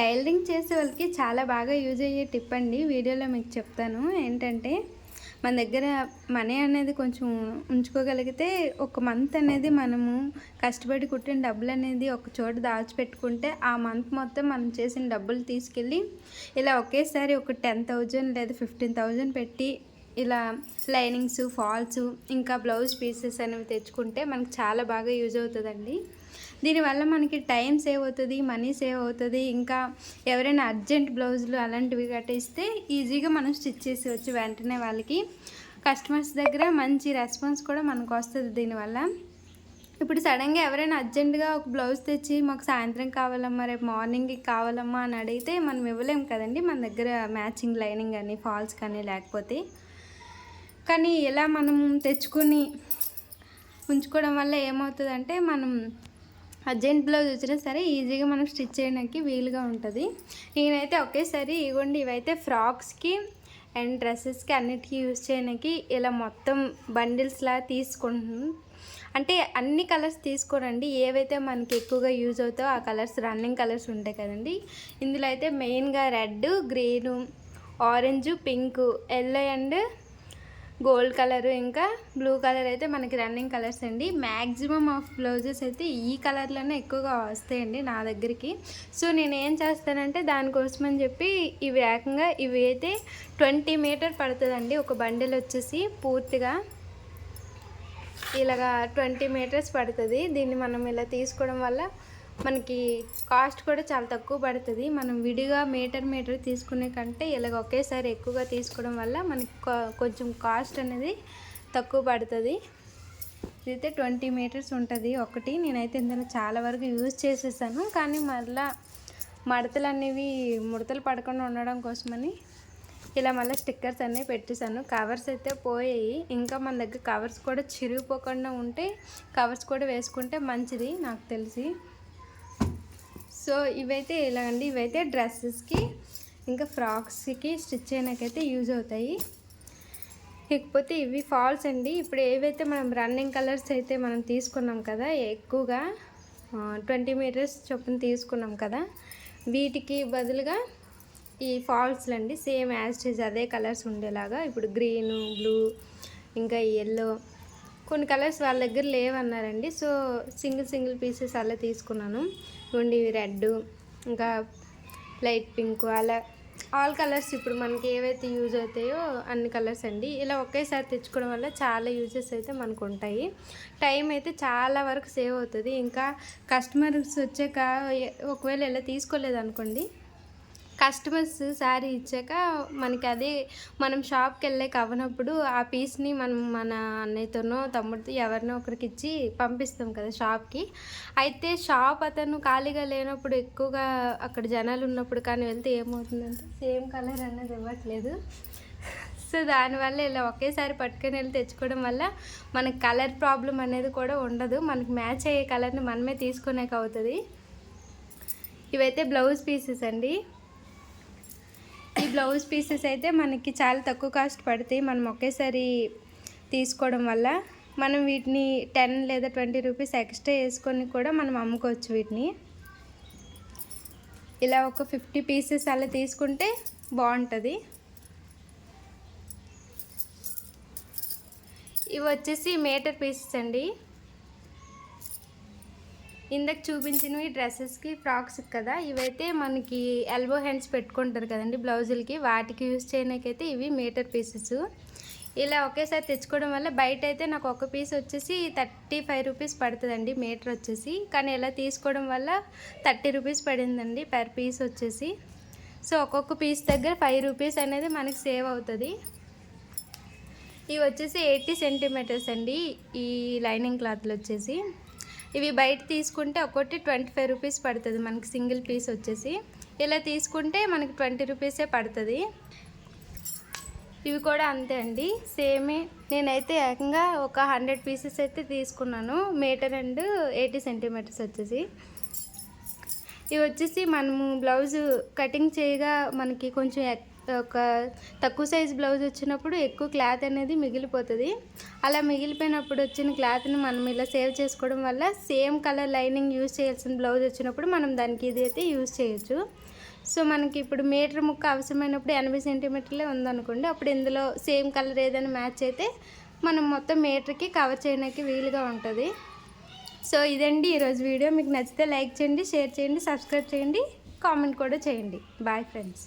Tailoring చేసే వాళ్ళకి చాలా బాగా యూజ్ అయ్యే టిప్ అండి. వీడియోలో మీకు చెప్తాను. ఏంటంటే మన దగ్గర మనీ అనేది కొంచెం ఉంచుకోగలిగితే ఒక మంత్ అనేది మనము కష్టపడి కుట్టిన డబ్బులు అనేది ఒక చోట దాచిపెట్టుకుంటే ఆ మంత్ మొత్తం మనం చేసిన డబ్బులు తీసుకెళ్ళి ఇలా ఒకేసారి ఒక టెన్ థౌజండ్ లేదా ఫిఫ్టీన్ థౌజండ్ పెట్టి ఇలా లైనింగ్స్ ఫాల్స్ ఇంకా బ్లౌజ్ పీసెస్ అనేవి తెచ్చుకుంటే మనకు చాలా బాగా యూజ్ అవుతుందండి. దీనివల్ల మనకి టైం సేవ్ అవుతుంది మనీ సేవ్ అవుతుంది. ఇంకా ఎవరైనా అర్జెంట్ బ్లౌజులు అలాంటివి కట్టిస్తే ఈజీగా మనం స్టిచ్ చేసేవచ్చు వెంటనే వాళ్ళకి. కస్టమర్స్ దగ్గర మంచి రెస్పాన్స్ కూడా మనకు వస్తుంది దీనివల్ల. ఇప్పుడు సడన్గా ఎవరైనా అర్జెంటుగా ఒక బ్లౌజ్ తెచ్చి మాకు సాయంత్రం కావాలమ్మా రేపు మార్నింగ్కి కావాలమ్మా అని అడిగితే మనం ఇవ్వలేం కదండి. మన దగ్గర మ్యాచింగ్ లైనింగ్ కానీ ఫాల్స్ కానీ లేకపోతే. కానీ ఇలా మనం తెచ్చుకొని ఉంచుకోవడం వల్ల ఏమవుతుందంటే మనం అర్జెంట్ బ్లౌజ్ వచ్చినా సరే ఈజీగా మనం స్టిచ్ చేయడానికి వీలుగా ఉంటుంది. నేనైతే ఒకేసారి ఇవ్వండి ఇవైతే ఫ్రాక్స్కి అండ్ డ్రెస్సెస్కి అన్నిటికీ యూజ్ చేయడానికి ఇలా మొత్తం బండిల్స్లా తీసుకుంటున్నాను అంటే అన్ని కలర్స్ తీసుకోనండి. ఏవైతే మనకి ఎక్కువగా యూజ్ అవుతాయో ఆ కలర్స్ రన్నింగ్ కలర్స్ ఉంటాయి కదండి. ఇందులో అయితే మెయిన్గా red green orange pink yellow and gold colour ఇంకా బ్లూ కలర్ అయితే మనకి రన్నింగ్ కలర్స్ అండి. మ్యాక్సిమం ఆఫ్ బ్లౌజెస్ అయితే ఈ కలర్లోనే ఎక్కువగా వస్తాయండి నా దగ్గరికి. సో నేను ఏం చేస్తానంటే దానికోసం అని చెప్పి ఇవి ఏకంగా ఇవి అయితే ట్వంటీ మీటర్ పడుతుందండి. ఒక బండిల్ వచ్చేసి పూర్తిగా ఇలాగా ట్వంటీ మీటర్స్ పడుతుంది. దీన్ని మనం ఇలా తీసుకోవడం వల్ల మనకి కాస్ట్ కూడా చాలా తక్కువ పడుతుంది. మనం విడిగా మీటర్ మీటర్ తీసుకునే కంటే ఇలాగ ఒకేసారి ఎక్కువగా తీసుకోవడం వల్ల మనకి కొంచెం కాస్ట్ అనేది తక్కువ పడుతుంది. ఇదైతే ట్వంటీ మీటర్స్ ఉంటుంది. ఒకటి నేనైతే ఇందులో చాలా వరకు యూజ్ చేసేసాను. కానీ మళ్ళా మడతలు అనేవి ముడతలు పడకుండా ఉండడం కోసమని ఇలా మళ్ళీ స్టిక్కర్స్ అన్నీ పెట్టేశాను. కవర్స్ అయితే పోయాయి. ఇంకా మన దగ్గర కవర్స్ కూడా చిరిగిపోకుండా ఉంటే కవర్స్ కూడా వేసుకుంటే మంచిది నాకు తెలిసి. సో ఇవైతే ఇలాగండి ఇవైతే డ్రెస్సెస్కి ఇంకా ఫ్రాక్స్కి స్టిచ్ చేయడానికైతే యూజ్ అవుతాయి. ఇకపోతే ఇవి ఫాల్స్ అండి. ఇప్పుడు ఏవైతే మనం రన్నింగ్ కలర్స్ అయితే మనం తీసుకున్నాం కదా ఎక్కువగా ట్వంటీ మీటర్స్ చొప్పున తీసుకున్నాం కదా వీటికి బదులుగా ఈ ఫాల్స్లు అండి. సేమ్ యాజ్ అదే కలర్స్ ఉండేలాగా. ఇప్పుడు గ్రీను బ్లూ ఇంకా ఎల్లో కొన్ని కలర్స్ వాళ్ళ దగ్గర లేవన్నారండి. సో సింగిల్ సింగిల్ పీసెస్ అలా తీసుకున్నాను. ఇవ్వండి రెడ్ ఇంకా లైట్ పింక్ అలా ఆల్ కలర్స్ ఇప్పుడు మనకి ఏవైతే యూజ్ అవుతాయో అన్ని కలర్స్ అండి. ఇలా ఒకేసారి తెచ్చుకోవడం వల్ల చాలా యూజెస్ అయితే మనకు ఉంటాయి. టైం అయితే చాలా వరకు సేవ్ అవుతుంది. ఇంకా కస్టమర్స్ వచ్చాక ఒకవేళ ఇలా తీసుకోలేదు అనుకోండి కస్టమర్స్ శారీ ఇచ్చాక మనకి అదే మనం షాప్కి వెళ్ళే అవ్వనప్పుడు ఆ పీస్ని మనం మన అన్నయ్యతోనో తమ్ముడితో ఎవరినో ఒకరికి ఇచ్చి పంపిస్తాం కదా షాప్కి. అయితే షాప్ అతను ఖాళీగా లేనప్పుడు ఎక్కువగా అక్కడ జనాలు ఉన్నప్పుడు కానీ వెళ్తే ఏమవుతుందంటే సేమ్ కలర్ అనేది ఇవ్వట్లేదు. సో దానివల్ల ఇలా ఒకేసారి పట్టుకొని వెళ్ళి తెచ్చుకోవడం వల్ల మనకి కలర్ ప్రాబ్లం అనేది కూడా ఉండదు. మనకి మ్యాచ్ అయ్యే కలర్ని మనమే తీసుకునేకి అవుతుంది. ఇవైతే బ్లౌజ్ పీసెస్ అండి. బ్లౌజ్ పీసెస్ అయితే మనకి చాలా తక్కువ కాస్ట్ పడతాయి. మనం ఒకేసారి తీసుకోవడం వల్ల మనం వీటిని టెన్ లేదా ట్వంటీ రూపీస్ ఎక్స్ట్రా వేసుకొని కూడా మనం అమ్ముకోవచ్చు వీటిని. ఇలా ఒక ఫిఫ్టీ పీసెస్ అలా తీసుకుంటే బాగుంటుంది. ఇవి వచ్చేసి మీటర్ పీసెస్ అండి. ఇందాక చూపించినవి డ్రెస్సెస్కి ఫ్రాక్స్ కదా? ఇవైతే మనకి ఎల్బో హ్యాండ్స్ పెట్టుకుంటారు కదండి బ్లౌజులకి. వాటికి యూస్ చేయడానికైతే ఇవి మీటర్ పీసెస్. ఇలా ఒకేసారి తెచ్చుకోవడం వల్ల బయట అయితే నాకు ఒక పీస్ వచ్చేసి థర్టీ ఫైవ్ రూపీస్ పడుతుందండి మీటర్ వచ్చేసి. కానీ ఇలా తీసుకోవడం వల్ల థర్టీ రూపీస్ పడిందండి పర్ పీస్ వచ్చేసి. సో ఒక్కొక్క పీస్ దగ్గర ఫైవ్ రూపీస్ అనేది మనకి సేవ్ అవుతుంది. ఇవి వచ్చేసి ఎయిటీ సెంటీమీటర్స్ అండి ఈ లైనింగ్ క్లాత్లు వచ్చేసి. ఇవి బయట తీసుకుంటే ఒక్కొక్కటి ట్వంటీ ఫైవ్ రూపీస్ పడుతుంది. మనకి సింగిల్ పీస్ వచ్చేసి. ఇలా తీసుకుంటే మనకి ట్వంటీ రూపీసే పడుతుంది. ఇవి కూడా అంతే అండి. సేమే. నేనైతే ఏకంగా ఒక హండ్రెడ్ పీసెస్ అయితే తీసుకున్నాను. మీటర్ అండ్ ఎయిటీ సెంటీమీటర్స్ వచ్చేసి. ఇవి వచ్చేసి మనము బ్లౌజ్ కటింగ్ చేయగా మనకి కొంచెం ఒక తక్కువ సైజ్ బ్లౌజ్ వచ్చినప్పుడు ఎక్కువ క్లాత్ అనేది మిగిలిపోతుంది. అలా మిగిలిపోయినప్పుడు వచ్చిన క్లాత్ని మనం ఇలా సేవ్ చేసుకోవడం వల్ల సేమ్ కలర్ లైనింగ్ యూజ్ చేయాల్సిన బ్లౌజ్ వచ్చినప్పుడు మనం దానికి ఇది అయితే యూజ్ చేయొచ్చు. సో మనకి ఇప్పుడు మీటర్ ముక్క అవసరమైనప్పుడు ఎనభై సెంటీమీటర్లే ఉందనుకోండి అప్పుడు ఇందులో సేమ్ కలర్ ఏదైనా మ్యాచ్ అయితే మనం మొత్తం మీటర్కి కవర్ చేయడానికి వీలుగా ఉంటుంది. సో ఇదండి ఈరోజు వీడియో. మీకు నచ్చితే లైక్ చేయండి షేర్ చేయండి సబ్స్క్రైబ్ చేయండి కామెంట్ కూడా చేయండి. Bye friends.